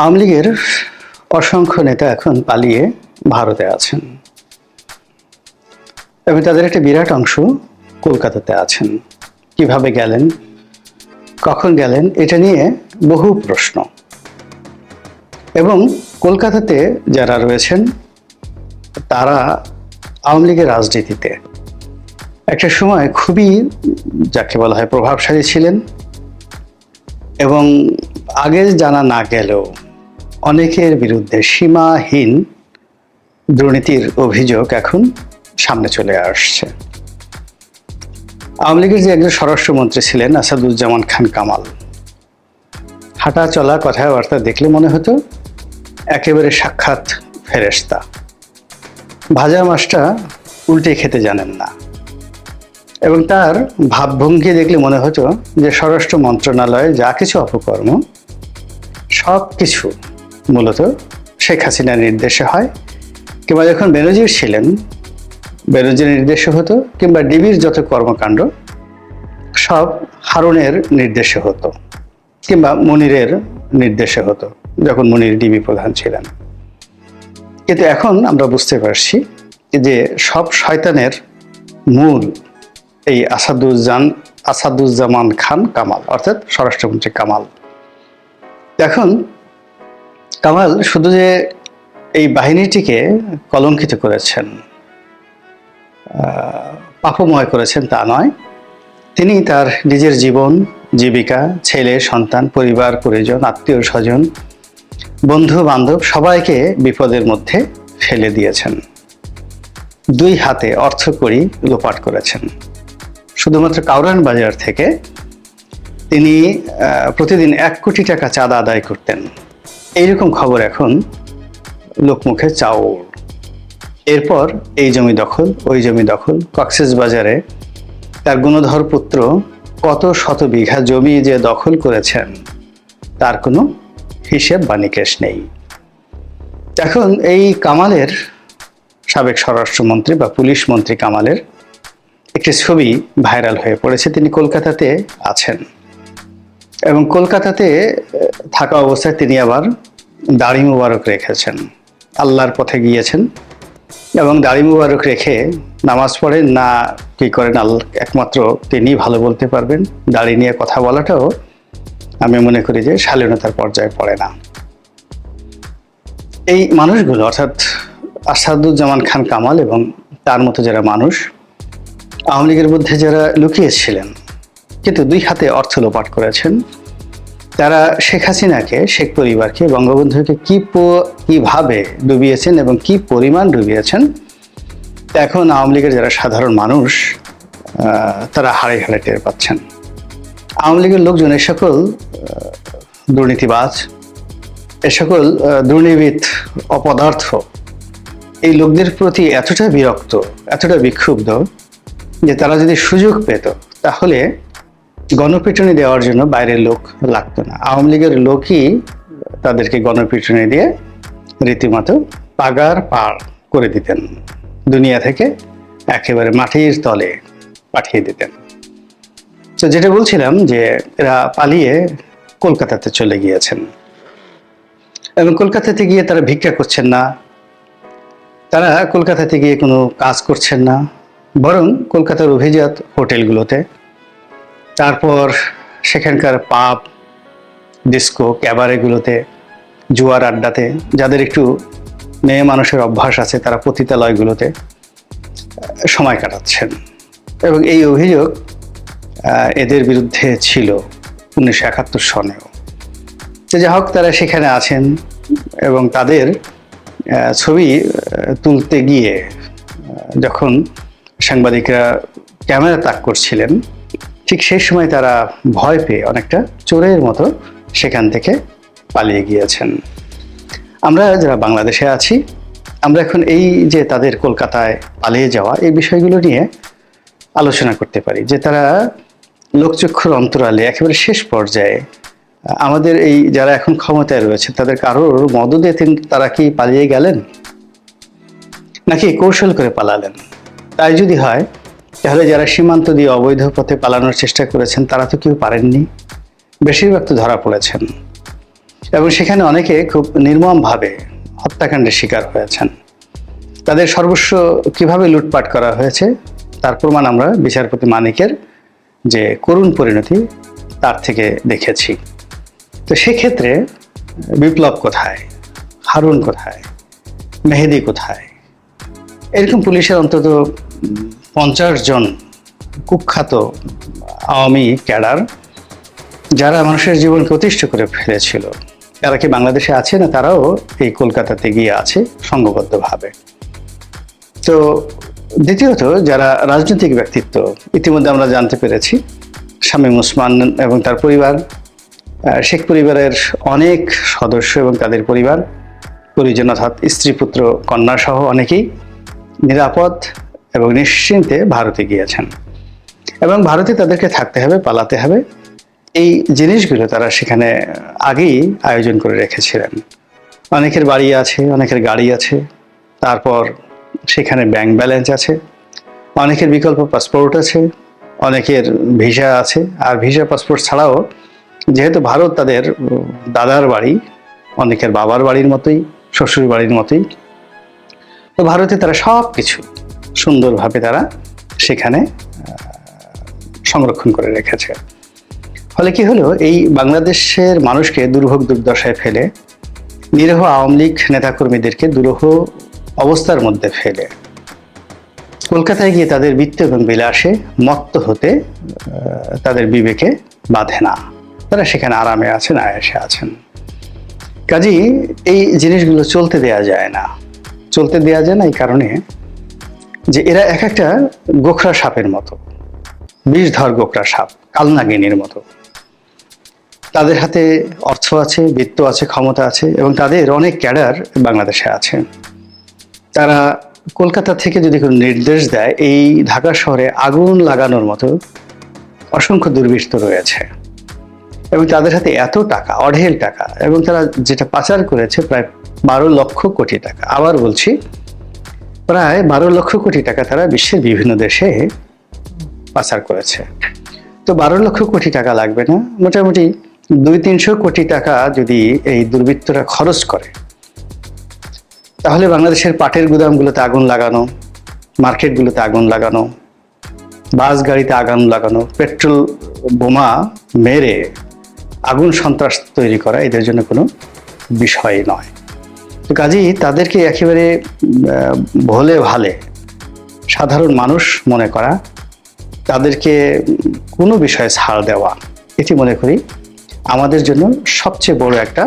আওয়ামী লীগের অসংখ্য নেতা এখন পালিয়ে ভারতে আছেন। এবং তাদের একটা বিরাট অংশ কলকাতাতে আছেন। কীভাবে গেলেন? কখন গেলেন? এটা নিয়ে বহু প্রশ্ন। এবং কলকাতাতে যারা রয়েছেন, তারা আওয়ামী লীগের রাজনীতিতে। একটা সময় খুবই, যাকে বলা হয় প্রভাবশালী ছিলেন। এবং আগে জানা না গেলেও অনেকের বিরুদ্ধে সীমাহীন দুর্নীতির অভিযোগ এখন সামনে চলে আসছে। আওয়ামী লীগের যে একজন স্বরাষ্ট্রমন্ত্রী ছিলেন আসাদুজ্জামান খান কামাল, হাঁটা চলা, কথাবার্তা দেখলে মনে হতো একেবারে সাক্ষাৎ ফেরেস্তা ভাজা মাছটা উল্টে খেতে জানেন না। এবং তার ভাবভঙ্গি দেখলে মনে হতো যে স্বরাষ্ট্র মন্ত্রণালয়ে যা কিছু অপকর্ম সব কিছু মূলত শেখ হাসিনার নির্দেশে হয়, কিংবা যখন বেনজির ছিলেন, বেনজির নির্দেশে হতো, কিংবা ডিবির যত কর্মকাণ্ড, সব হারুনের নির্দেশে হতো, কিংবা মনিরের নির্দেশে হতো, যখন মনির ডিবি প্রধান ছিলেন। কিন্তু এখন আমরা বুঝতে পারছি যে সব শয়তানের মূল এই আসাদুজ্জান, আসাদুজ্জামান খান কামাল, অর্থাৎ স্বরাষ্ট্রমন্ত্রী কামাল। এখন কামাল, শুধু যে এই বাহিনীটিকে কলঙ্কিত করেছেন পাপময় করেছেন তা নয়, তিনি তার নিজের জীবন, জীবিকা, ছেলে, সন্তান, পরিবার, পরিজন, আত্মীয় স্বজন বন্ধু বান্ধব সবাইকে বিপদের মধ্যে ফেলে দিয়েছেন। দুই হাতে অর্থ করি লোপাট করেছেন। শুধুমাত্র কাউরান বাজার থেকে তিনি প্রতিদিন এক কোটি টাকা চাঁদা আদায় করতেন। এইরকম খবর এখন লোকমুখে চাউর। এরপর এই জমি দখল, ওই জমি দখল, কক্সেস বাজারে তার গুণধর পুত্র কত শত বিঘা জমি যে দখল করেছেন, তার কোনো হিসেব বা নিকেশ নেই। এখন এই কামালের সাবেক স্বরাষ্ট্রমন্ত্রী বা পুলিশ মন্ত্রী কামালের একটি ছবি ভাইরাল হয়ে পড়েছে। তিনি কলকাতাতে আছেন। এবং কলকাতাতে থাকা অবস্থায় তিনি আবার দাড়ি মুবারক রেখেছেন। আল্লাহর পথে গিয়েছেন এবং দাড়ি মুবারক রেখে নামাজ পড়েন। না, কি করেন আল্লাহ একমাত্র তিনি ভালো বলতে পারবেন। দাড়ি নিয়ে কথা বলাটাও আমি মনে করি যে শালীনতার পর্যায়ে পড়ে না। এই মানুষগুলো, অর্থাৎ আসাদুজ্জামান খান কামাল এবং তার মতো যারা মানুষ, আওয়ামী লীগের মধ্যে যারা লুকিয়েছিলেন কিন্তু দুই হাতে অর্থ লোপাট করেছেন। তারা শেখ হাসিনাকে শেখ পরিবারকে বঙ্গবন্ধুকে কি কীভাবে ডুবিয়েছেন এবং কি পরিমাণ ডুবিয়েছেন এখন আওয়ামী লীগের যারা সাধারণ মানুষ তারা হাড়ে হাড়ে টের পাচ্ছেন। আওয়ামী লীগের লোকজন এ সকল দুর্নীতিবাজ এ সকল আহ, দুর্নীতিবিদ অপদার্থ এই লোকদের প্রতি এতটা বিরক্ত এতটা বিক্ষুব্ধ যে তারা যদি সুযোগ পেত তাহলে গণপিটুনি দেওয়ার জন্য বাইরের লোক লাগতো না। আওয়ামী লীগের লোকই তাদেরকে গণপিটুনি দিয়ে রীতিমতো পাগার পার করে দিতেন। দুনিয়া থেকে একেবারে মাটির তলে পাঠিয়ে দিতেন। তো যেটা বলছিলাম যে এরা পালিয়ে কলকাতাতে চলে গিয়েছেন। এবং কলকাতাতে গিয়ে তারা ভিক্ষা করছেন না। তারা কলকাতাতে গিয়ে কোনো কাজ করছেন না। বরং কলকাতার অভিজাত হোটেলগুলোতে তারপর সেখানকার পাব ডিস্কো ক্যাবারেগুলোতে জুয়ার আড্ডাতে, যাদের একটু মেয়ে মানুষের অভ্যাস আছে, তারা পতিতালয়গুলোতে সময় কাটাচ্ছেন। এবং এই অভিযোগ এদের বিরুদ্ধে ছিল উনিশশো একাত্তর সনেও। যে যা হোক, তারা সেখানে আছেন এবং তাদের ছবি তুলতে গিয়ে যখন সাংবাদিকরা ক্যামেরা তাক করছিলেন ঠিক সেই সময় তারা ভয় পেয়ে অনেকটা চোরের মতো সেখান থেকে পালিয়ে গিয়েছেন। আমরা যারা বাংলাদেশে আছি, আমরা এখন এই যে তাদের কলকাতায় পালিয়ে যাওয়া এই বিষয়গুলো নিয়ে আলোচনা করতে পারি যে তারা লোকচক্ষুর অন্তরালে একেবারে শেষ পর্যায়ে, আমাদের এই যারা এখন ক্ষমতায় রয়েছে তাদের কারোর মদদে তারা কি পালিয়ে গেলেন? নাকি কৌশল করে পালালেন? তাই যদি হয় তাহলে যারা সীমান্ত দিয়ে অবৈধ পথে পালানোর চেষ্টা করেছেন, তারা তো কেউ পারেননি। বেশিরভাগ তো ধরা পড়েছেন। এবং সেখানে অনেকে খুব নির্মমভাবে হত্যাকাণ্ডের শিকার হয়েছেন। তাদের সর্বস্ব কীভাবে লুটপাট করা হয়েছে, তার প্রমাণ আমরা বিচারপতি মানিকের যে করুণ পরিণতি, তার থেকে দেখেছি। তো সেক্ষেত্রে বিপ্লব কোথায়? হারুন কোথায়? মেহেদি কোথায়? এরকম পুলিশের অন্তত পঞ্চাশ জন কুখ্যাত আওয়ামী ক্যাডার যারা মানুষের জীবন প্রতিষ্ঠিত করে ফেলেছিল। তারা কি বাংলাদেশে আছে না তারাও এই কলকাতাতে গিয়ে আছে সংঘবদ্ধভাবে তো দ্বিতীয়ত, যারা রাজনৈতিক ব্যক্তিত্ব, ইতিমধ্যে আমরা জানতে পেরেছি, শামীম ওসমান এবং তার পরিবার শেখ পরিবারের অনেক সদস্য এবং তাদের পরিবার পরিজন অর্থাৎ স্ত্রী পুত্র কন্যা সহ অনেকেই নিরাপদ এবং নিশ্চিন্তে ভারতে গিয়েছেন। এবং ভারতে তাদেরকে থাকতে হবে, পালাতে হবে। এই জিনিসগুলো তারা সেখানে আগেই আয়োজন করে রেখেছিলেন। অনেকের বাড়ি আছে, অনেকের গাড়ি আছে, তারপর সেখানে ব্যাংক ব্যালেন্স আছে। অনেকের বিকল্প পাসপোর্ট আছে, অনেকের ভিসা আছে। আর ভিসা পাসপোর্ট ছাড়াও যেহেতু ভারত তাদের দাদার বাড়ি, অনেকের বাবার বাড়ির মতোই শ্বশুর বাড়ির মতোই, তো ভারতে তারা সব কিছু সুন্দরভাবে তারা সেখানে সংরক্ষণ করে রেখেছে। ফলে কি হলো? এই বাংলাদেশের মানুষকে দুর্ভোগ দুর্দশায় ফেলে, নিরহ আওয়ামী লীগ নেতাকর্মীদেরকে দুরূহ অবস্থার মধ্যে ফেলে। কলকাতায় গিয়ে তাদের বৃত্ত এবং বিলাসে মত্ত হতে তাদের বিবেকে বাঁধে না। তারা সেখানে আরামে আছেন, আয়াসে আছেন। কাজেই এই জিনিসগুলো চলতে দেয়া যায় না। চলতে দেয়া যায় না এই কারণে যে এরা এক একটা গোখরা সাপের মতো বিষধর গোখরা সাপ, কালনাগিনীর মতো। তাদের হাতে অর্থ আছে, বৃত্ত আছে, ক্ষমতা আছে এবং তাদের অনেক ক্যাডার বাংলাদেশে আছে। তারা কলকাতা থেকে যদি কোনো নির্দেশ দেয়, এই ঢাকা শহরে আগুন লাগানোর মতো অসংখ্য দুর্বৃত্ত রয়েছে। এবং তাদের হাতে এত টাকা, অঢেল টাকা, এবং তারা যেটা পাচার করেছে প্রায় বারো লক্ষ কোটি টাকা। আবার বলছি প্রায় বারো লক্ষ কোটি টাকা তারা বিশ্বের বিভিন্ন দেশে পাচার করেছে। তো বারো লক্ষ কোটি টাকা লাগবে না? মোটামুটি দুই তিনশো কোটি টাকা যদি এই দুর্বৃত্তরা খরচ করে, তাহলে বাংলাদেশের পাটের গুদামগুলোতে আগুন লাগানো, মার্কেটগুলোতে আগুন লাগানো, বাস গাড়িতে আগুন লাগানো, পেট্রোল বোমা মেরে আগুন সন্ত্রাস তৈরি করা এদের জন্য কোনো বিষয় নয়। কাজেই তাদেরকে একেবারে ভোলে ভালে, সাধারণ মানুষ মনে করা, তাদেরকে কোনো বিষয়ে ছাড় দেওয়া, এটি মনে করি আমাদের জন্য সবচেয়ে বড় একটা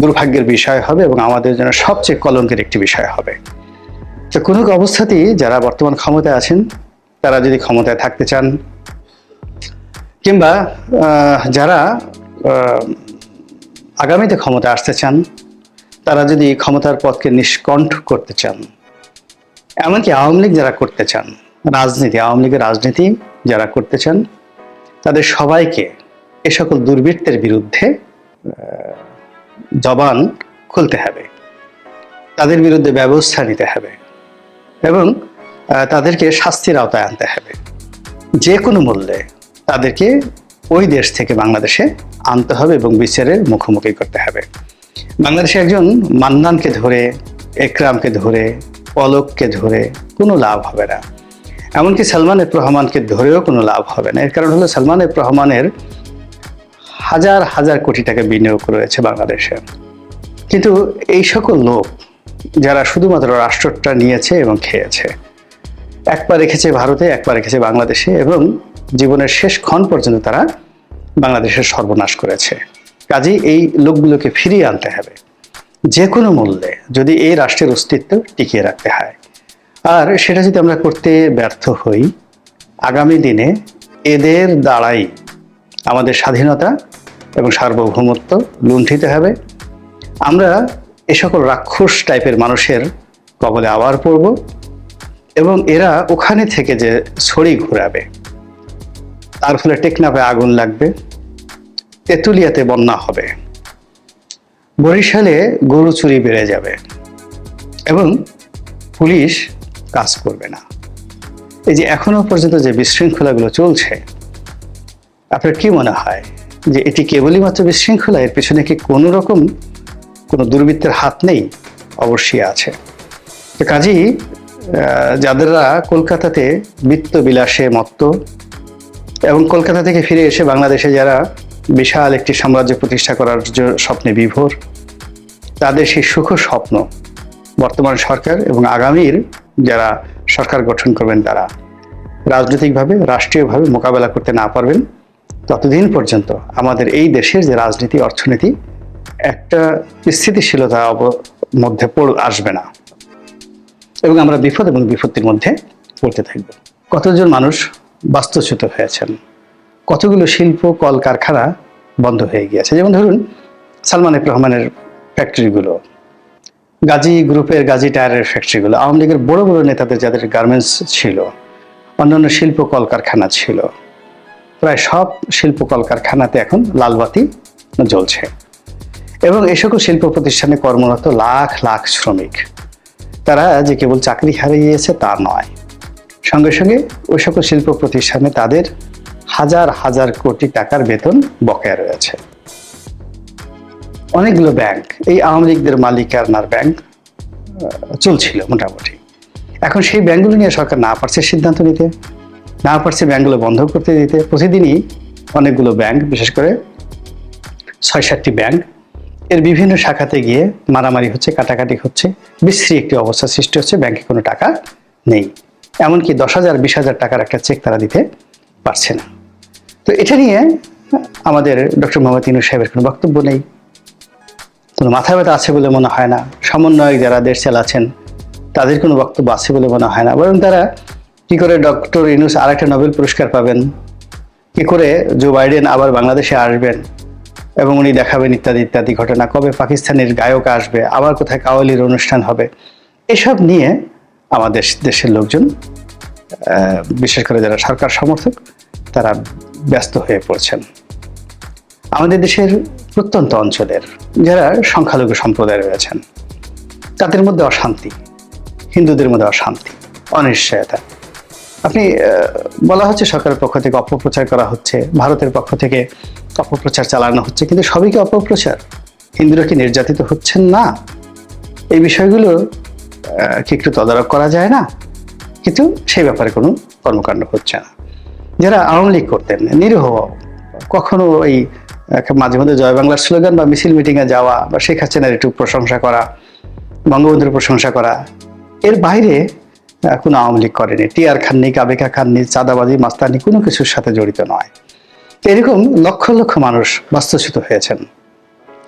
দুর্ভাগ্যের বিষয় হবে এবং আমাদের জন্য সবচেয়ে কলঙ্কের একটি বিষয় হবে। তো কোনো অবস্থাতেই যারা বর্তমান ক্ষমতায় আছেন, তারা যদি ক্ষমতায় থাকতে চান, কিংবা যারা আগামীতে ক্ষমতায় আসতে চান তারা যদি ক্ষমতার পথকে নিষ্কণ্ঠ করতে চান, এমনকি আওয়ামী লীগ যারা করতে চান, রাজনীতি, আওয়ামী লীগের রাজনীতি যারা করতে চান, তাদের সবাইকে এ সকল দুর্বৃত্তের বিরুদ্ধে জবান খুলতে হবে। তাদের বিরুদ্ধে ব্যবস্থা নিতে হবে এবং তাদেরকে শাস্তির আওতায় আনতে হবে। যে কোনো মূল্যে তাদেরকে ওই দেশ থেকে বাংলাদেশে আনতে হবে এবং বিচারের মুখোমুখি করতে হবে। বাংলাদেশে একজন মান্নানকে ধরে, একরামকে ধরে, পলককে ধরে কোনো লাভ হবে না। এমনকি সালমান এফ রহমানকে ধরেও কোনো লাভ হবে না। এর কারণ হলো সালমান এফ রহমানের হাজার হাজার কোটি টাকা বিনিয়োগ রয়েছে বাংলাদেশে। কিন্তু এই সকল লোক যারা শুধুমাত্র রাষ্ট্রটা নিয়েছে এবং খেয়েছে, এক পা রেখেছে ভারতে, এক পা রেখেছে বাংলাদেশে এবং জীবনের শেষ ক্ষণ পর্যন্ত তারা বাংলাদেশের সর্বনাশ করেছে। কাজেই এই লোকগুলোকে ফিরিয়ে আনতে হবে। যে কোনো মূল্যে যদি এই রাষ্ট্রের অস্তিত্ব টিকিয়ে রাখতে হয়। আর সেটা যদি আমরা করতে ব্যর্থ হই, আগামী দিনে এদের দ্বারাই আমাদের স্বাধীনতা এবং সার্বভৌমত্ব লুণ্ঠিত হবে। আমরা এ সকল রাক্ষস টাইপের মানুষের কবলে আবার পড়ব এবং এরা ওখানে থেকে যে ছড়ি ঘুরাবে, তার ফলে টেকনাফে আগুন লাগবে। তেঁতুলিয়াতে বন্যা হবে। বরিশালে গরু চুরি বেড়ে যাবে এবং পুলিশ কাজ করবে না। এই যে এখনও পর্যন্ত যে বিশৃঙ্খলাগুলো চলছে, আপনার কি মনে হয় যে এটি কেবলই মাত্র বিশৃঙ্খলা? এর পেছনে কি কোনো রকম কোনো দুর্বৃত্তের হাত নেই? অবশ্যই আছে। তো কাজেই যাদেররা কলকাতাতে বৃত্ত বিলাসে মত্ত এবং কলকাতা থেকে ফিরে এসে বাংলাদেশে যারা বিশাল একটি সাম্রাজ্য প্রতিষ্ঠা করার স্বপ্নে বিভোর। তাদের সেই সুখ স্বপ্ন বর্তমান সরকার এবং আগামীর যারা সরকার গঠন করবেন তারা রাজনৈতিকভাবে, রাষ্ট্রীয়ভাবে মোকাবেলা করতে না পারবেন। ততদিন পর্যন্ত আমাদের এই দেশের যে রাজনীতি, অর্থনীতি, একটা স্থিতিশীলতা মধ্যে পড়, আসবে না। এবং আমরা বিপদ এবং বিপত্তির মধ্যে পড়তে থাকব। কতজন মানুষ বাস্তুচ্যুত হয়েছেন? কতগুলো শিল্প, কলকারখানা বন্ধ হয়ে গিয়েছে? যেমন ধরুন সালমান রহমানের ফ্যাক্টরিগুলো গাজী গ্রুপের গাজী টায়ারের ফ্যাক্টরিগুলো আওয়ামী লীগের বড় বড় নেতাদের যাদের গার্মেন্টস ছিল, অন্যান্য শিল্প কলকারখানা ছিল, প্রায় সব শিল্প কলকারখানাতে এখন লালবাতি জ্বলছে। এবং এই সকল শিল্প প্রতিষ্ঠানে কর্মরত লাখ লাখ শ্রমিক। তারা যে কেবল চাকরি হারিয়েছে তা নয়। সঙ্গে সঙ্গে ওই সকল শিল্প প্রতিষ্ঠানে তাদের হাজার হাজার কোটি টাকার বেতন বকেয়া রয়েছে। অনেকগুলো ব্যাংক, এই আওয়ামী লীগদের মালিকানার ব্যাংক চলছিল মোটামুটি। এখন সেই ব্যাংকগুলো নিয়ে সরকার না পারছে সিদ্ধান্ত নিতে, না পারছে ব্যাংকগুলো বন্ধ করতে দিতে। প্রতিদিনই অনেকগুলো ব্যাংক, বিশেষ করে ছয় সাতটি ব্যাংক, এর বিভিন্ন শাখাতে গিয়ে মারামারি হচ্ছে, কাটাকাটি হচ্ছে, বিশ্রী একটি অবস্থা সৃষ্টি হচ্ছে, ব্যাংকে কোনো টাকা নেই। এমনকি দশ হাজার, বিশ হাজার টাকার একটা চেক তারা দিতে পারছে না। তো এটা নিয়ে আমাদের ডক্টর মোহাম্মদ ইনু সাহেবের কোনো বক্তব্য নেই। কোনো মাথা ব্যথা আছে বলে মনে হয় না। সমন্বয়ক যারা দেশ চালাচ্ছেন তাদের কোনো বক্তব্য আছে বলে মনে হয় না। বরং তারা কি করে ডক্টর ইনুস আর একটা নোবেল পুরস্কার পাবেন, কি করে জো বাইডেন আবার বাংলাদেশে আসবেন, এবং উনি দেখাবেন ইত্যাদি ইত্যাদি ঘটনা, কবে পাকিস্তানের গায়ক আসবে, আবার কোথায় কাওয়ালির অনুষ্ঠান হবে, এসব নিয়ে আমাদের দেশের লোকজন বিশেষ করে যারা সরকার সমর্থক তারা ব্যস্ত হয়ে পড়ছেন। আমাদের দেশের প্রত্যন্ত অঞ্চলের যারা সংখ্যালঘু সম্প্রদায় রয়েছেন, তাদের মধ্যে অশান্তি, হিন্দুদের মধ্যে অশান্তি, অনিশ্চয়তা। আপনি বলা হচ্ছে সরকারের পক্ষ থেকে অপপ্রচার করা হচ্ছে, ভারতের পক্ষ থেকে অপপ্রচার চালানো হচ্ছে, কিন্তু সবই কি অপপ্রচার? হিন্দুরা কি নির্যাতিত হচ্ছেন না? এই বিষয়গুলো কি একটু তদারক করা যায় না? কিন্তু সেই ব্যাপারে কোনো কর্মকাণ্ড হচ্ছে না। যারা আওয়ামী লীগ করতেন নিরীহ কখনো আহ, মাঝে মধ্যে জয় বাংলার স্লোগান বা মিছিল মিটিংয়ে যাওয়া বা শেখ হাসিনার একটু প্রশংসা করা বঙ্গবন্ধুর প্রশংসা করা এর বাইরে কোনো আওয়ামী লীগ করেনি। টিআর খাননি কাবেকা খাননি চাঁদাবাজি মাস্তানি কোনো কিছুর সাথে জড়িত নয়। এরকম লক্ষ লক্ষ মানুষ বাস্তুচ্যুত হয়েছেন।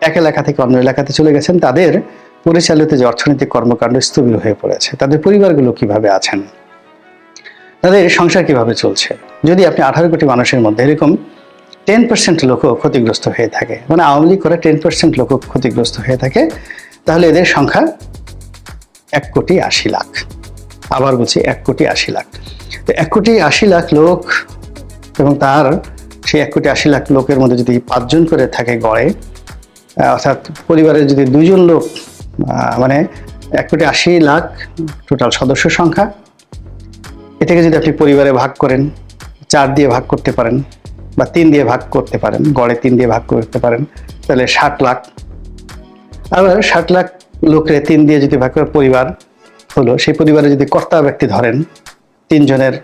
এক এলাকা থেকে অন্য এলাকাতে চলে গেছেন। তাদের পরিচালিত যে অর্থনৈতিক কর্মকাণ্ড স্থবির হয়ে পড়েছে। তাদের পরিবারগুলো কীভাবে আছেন? তাদের সংসার কীভাবে চলছে? যদি আপনি আঠারো কোটি মানুষের মধ্যে এরকম টেন পার্সেন্ট লোকও ক্ষতিগ্রস্ত হয়ে থাকে মানে আওয়ামী লীগ করে টেন পার্সেন্ট লোকও ক্ষতিগ্রস্ত হয়ে থাকে, তাহলে এদের সংখ্যা এক কোটি আশি লাখ। আবার বলছি এক কোটি আশি লাখ। তো এক কোটি আশি লাখ লোক এবং তার সেই এক কোটি আশি লাখ লোকের মধ্যে যদি পাঁচজন করে থাকে গড়ে অর্থাৎ পরিবারের যদি দুজন লোক মানে এক কোটি আশি লাখ টোটাল সদস্য সংখ্যা এটাকে যদি আপনি পরিবারে ভাগ করেন, চার দিয়ে ভাগ করতে পারেন বা তিন দিয়ে ভাগ করতে পারেন, গড়ে তিন দিয়ে ভাগ করতে পারেন, তাহলে ষাট লাখ। আবার ষাট লাখ লোকের তিন দিয়ে যদি ভাগ করে পরিবার হলো, সেই পরিবারে যদি কর্তা ব্যক্তি ধরেন, তিনজনের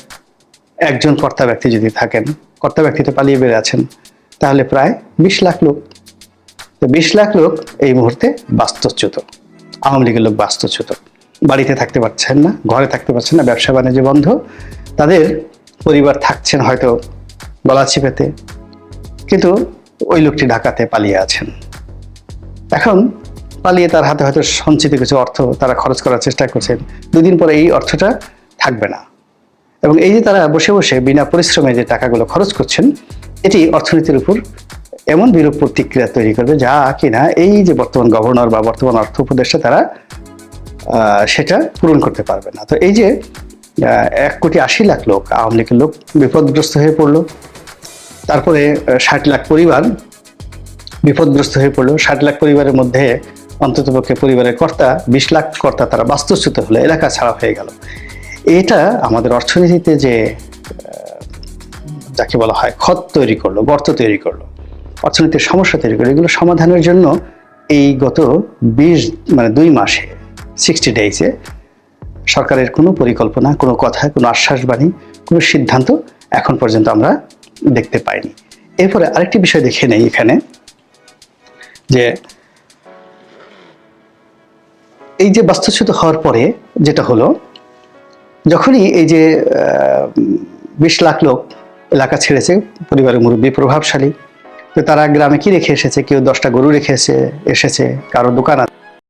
একজন কর্তা ব্যক্তি যদি থাকেন, কর্তা ব্যক্তিতে পালিয়ে বেড়ে আছেন, তাহলে প্রায় বিশ লাখ লোক। তো বিশ লাখ লোক এই মুহূর্তে বাস্তুচ্যুত, আওয়ামী লীগের লোক বাস্তুচ্যুত। বাড়িতে থাকতে পারছেন না, ঘরে থাকতে পারছেন না, ব্যবসা বাণিজ্য বন্ধ, তাদের পরিবার থাকছেন হয়তো গলা চিপেতে কিন্তু ওই লোকটি ঢাকাতে পালিয়ে আছেন। এখন পালিয়ে তার হাতে হয়তো সঞ্চিত কিছু অর্থ তারা খরচ করার চেষ্টা করছেন, দুদিন পরে এই অর্থটা থাকবে না। এবং এই যে তারা বসে বসে বিনা পরিশ্রমে যে টাকাগুলো খরচ করছেন, এটি অর্থনীতির উপর এমন বিরূপ প্রতিক্রিয়া তৈরি করবে, যা কিনা এই যে বর্তমান গভর্নর বা বর্তমান অর্থ উপদেষ্টা তারা সেটা পূরণ করতে পারবে না। তো এই যে এক কোটি আশি লাখ লোক, আওয়ামী লীগের লোক বিপদগ্রস্ত হয়ে পড়ল, তারপরে ষাট লাখ পরিবার বিপদগ্রস্ত হয়ে পড়ল, ষাট লাখ পরিবারের মধ্যে অন্ততপক্ষে পরিবারের কর্তা, বিশ লাখ কর্তা তারা বাস্তুচ্যুত হলো, এলাকা ছাড়া হয়ে গেল। এটা আমাদের অর্থনীতিতে যে যাকে বলা হয় ক্ষত তৈরি করল, গর্ত তৈরি করল, অর্থনীতির সমস্যা তৈরি করল, এগুলো সমাধানের জন্য এই গত বিশ মানে দুই মাসে সিক্সটি ডেইসে সরকারের কোনো পরিকল্পনা, কোনো কথা, কোনো আশ্বাসবাণী কোনো সিদ্ধান্ত এখন পর্যন্ত আমরা দেখতে পাইনি। এরপরে আরেকটি বিষয় দেখে নেই এখানে, যে এই যে বাস্তুচ্যুত হওয়ার পরে যেটা হলো, যখনই এই যে বিশ লাখ লোক এলাকা ছেড়েছে, পরিবারের মুরব্বী প্রভাবশালী, তো তারা গ্রামে কি রেখে এসেছে? কেউ দশটা গরু রেখে এসে এসেছে, কারও দোকান আছে।